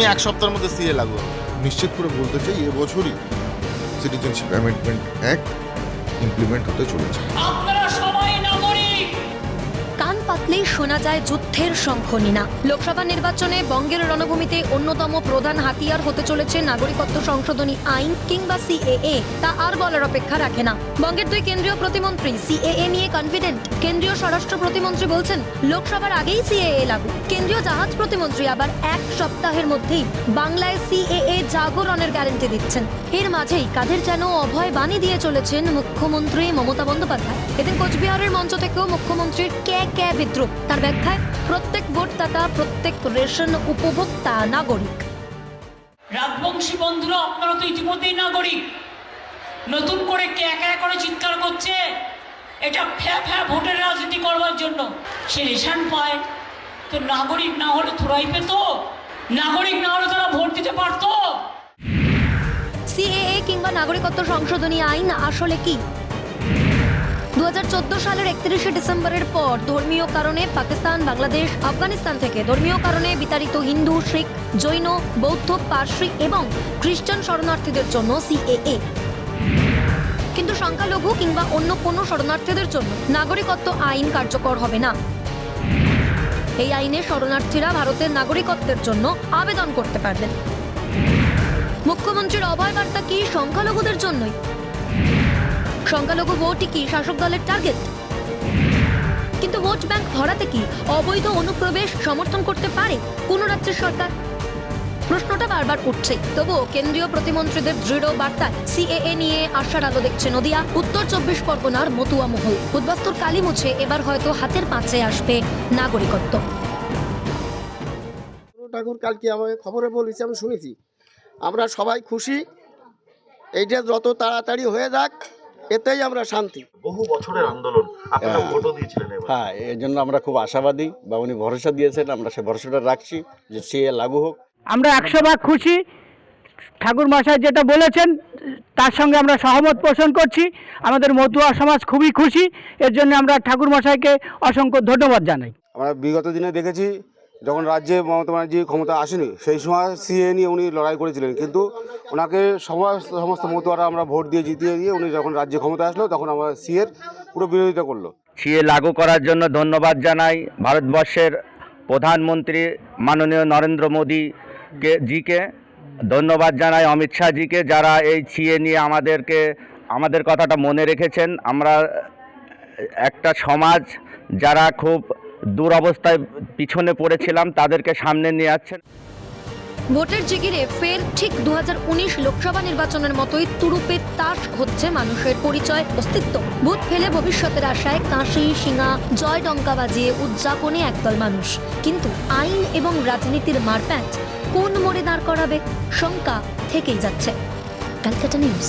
আমি এক সপ্তাহের মধ্যে সিএ লাগবে। নিশ্চিত করে বলতে চাই এবছরই সিটিজেনশিপ অ্যামেন্ডমেন্ট অ্যাক্ট ইমপ্লিমেন্ট হতে চলেছে পাতলেই শোনা যায় যুদ্ধের শঙ্খনীনা। লোকসভা নির্বাচনে বঙ্গের রণভূমিতে অন্যতম প্রধান হাতিয়ার হতে চলেছে নাগরিকত্ব সংশোধনী আইন কিংবা সিএএ। তা আর বলার অপেক্ষা রাখে না। বঙ্গের দুই কেন্দ্রীয় প্রতিমন্ত্রী সিএএ নিয়ে কনফিডেন্ট কেন্দ্রীয় স্বরাষ্ট্র প্রতিমন্ত্রী বলছেন, লোকসভার আগেই সিএএ লাগু। কেন্দ্রীয় জাহাজ প্রতিমন্ত্রী আবার এক সপ্তাহের মধ্যেই বাংলায় সিএএ জাগরণের গ্যারেন্টি দিচ্ছেন। এর মাঝেই কাদের যেন অভয় বাণী দিয়ে চলেছেন মুখ্যমন্ত্রী মমতা বন্দ্যোপাধ্যায়। এদিন কোচবিহারের মঞ্চ থেকেও মুখ্যমন্ত্রীর কে কে বিদ্রুপ তার ব্যাখ্যায় প্রত্যেক ভোটদাতা প্রত্যেক রেশন উপভোক্তা নাগরিক। রাজবংশী বন্ধুরা আপনারা তো ইতিমধ্যেই নাগরিক। নতুন করে কে একা করে চিৎকার করছে এটা ফ্যা ফ্যা ভোটের রাজনীতি করবার জন্য। সে রেশন পায়। তো নাগরিক না হলে থোড়াই পেত। নাগরিক না হলে তারা ভোট দিতে পারতো। সিএএ কিংবা নাগরিকত্ব সংশোধনী আইন আসলে কি? দুহাজার চোদ্দ সালের একত্রিশে ডিসেম্বরের পর ধর্মীয় কারণে পাকিস্তান, বাংলাদেশ, আফগানিস্তান থেকে ধর্মীয় কারণে বিতাড়িত হিন্দু, শিখ, জৈন, বৌদ্ধ, পার্সি এবং খ্রিস্টান শরণার্থীদের জন্য সিএএ। কিন্তু সংখ্যালঘু কিংবা অন্য কোনো শরণার্থীদের জন্য নাগরিকত্ব আইন কার্যকর হবে না। এই আইনে শরণার্থীরা ভারতের নাগরিকত্বের জন্য আবেদন করতে পারবেন। মুখ্যমন্ত্রীর অভয় বার্তা কি সংখ্যালঘুদের জন্যই? সংখ্যালঘু ভোটই কি শাসক দলের টার্গেট কিন্তু ভোট ব্যাংক ভরাতে কি অবৈধ অনুপ্রবেশ সমর্থন করতে পারে কোন রাজ্যের সরকার? প্রশ্নটা বারবার উঠছে। তবুও কেন্দ্রীয় প্রতিমন্ত্রীদের দৃঢ় বার্তায় সিএএ নিয়ে আশার আলো দেখছে নদিয়া, উত্তর চব্বিশ পরগনার মতুয়া মহল। উদ্বাস্তুর কালি মুছে এবার হয়তো হাতের পাঁচে আসবে নাগরিকত্ব। ঠাকুর, কালকে আমাকে খবরে বলেছে, আমি শুনেছি। আমরা সবাই খুশি। এইটা যত তাড়াতাড়ি হয়ে যাক এতেই আমরা শান্তি। বহু বছরের আন্দোলন আপনারা হ্যাঁ। ভোটও দিয়েছিলেন হ্যাঁ এর জন্য আমরা খুব আশাবাদী বা উনি ভরসা দিয়েছেন আমরা সে ভরসাটা রাখছি যে সে লাগু হোক। আমরা একশো ভাগ খুশি। ঠাকুর মশাই যেটা বলেছেন তার সঙ্গে আমরা সহমত পোষণ করছি। আমাদের মতুয়া সমাজ খুবই খুশি। এর জন্য আমরা ঠাকুর মশাইকে অসংখ্য ধন্যবাদ জানাই। আমরা বিগত দিনে দেখেছি যখন রাজ্যে মমতা ব্যানার্জি ক্ষমতা আসেনি, সেই সময় সিএ নিয়ে উনি লড়াই করেছিলেন। কিন্তু ওনাকে সমস্ত সমস্ত মতুয়ারা আমরা ভোট দিয়ে জিতিয়ে দিয়ে উনি যখন রাজ্যে ক্ষমতা আসলো, তখন আমরা সিএর পুরো বিরোধিতা করল। সিএ লাগু করার জন্য ধন্যবাদ জানাই ভারতবর্ষের প্রধানমন্ত্রী মাননীয় নরেন্দ্র মোদীকে, জিকে। ধন্যবাদ জানাই অমিত শাহজিকে যারা এই সিএ নিয়ে আমাদেরকে, আমাদের কথাটা মনে রেখেছেন। আমরা একটা সমাজ যারা খুব দুরবস্থায় পিছনে পড়েছিলাম, তাদেরকে সামনে নিয়ে যাচ্ছেন ভোটের জিগিরে ফের ঠিক দু লোকসভা নির্বাচনের মতোই তুরুপের তাস হচ্ছে মানুষের পরিচয়, অস্তিত্ব। ভোট ফেলে ভবিষ্যতের আশায় কাশি, শিঙা, জয় ডঙ্কা বাজিয়ে উদযাপনে একদল মানুষ। কিন্তু আইন এবং রাজনীতির মারপ্যাচ কোন মোড়ে দাঁড় করাবে, শঙ্কা থেকেই যাচ্ছে। ক্যালকাটা নিউজ।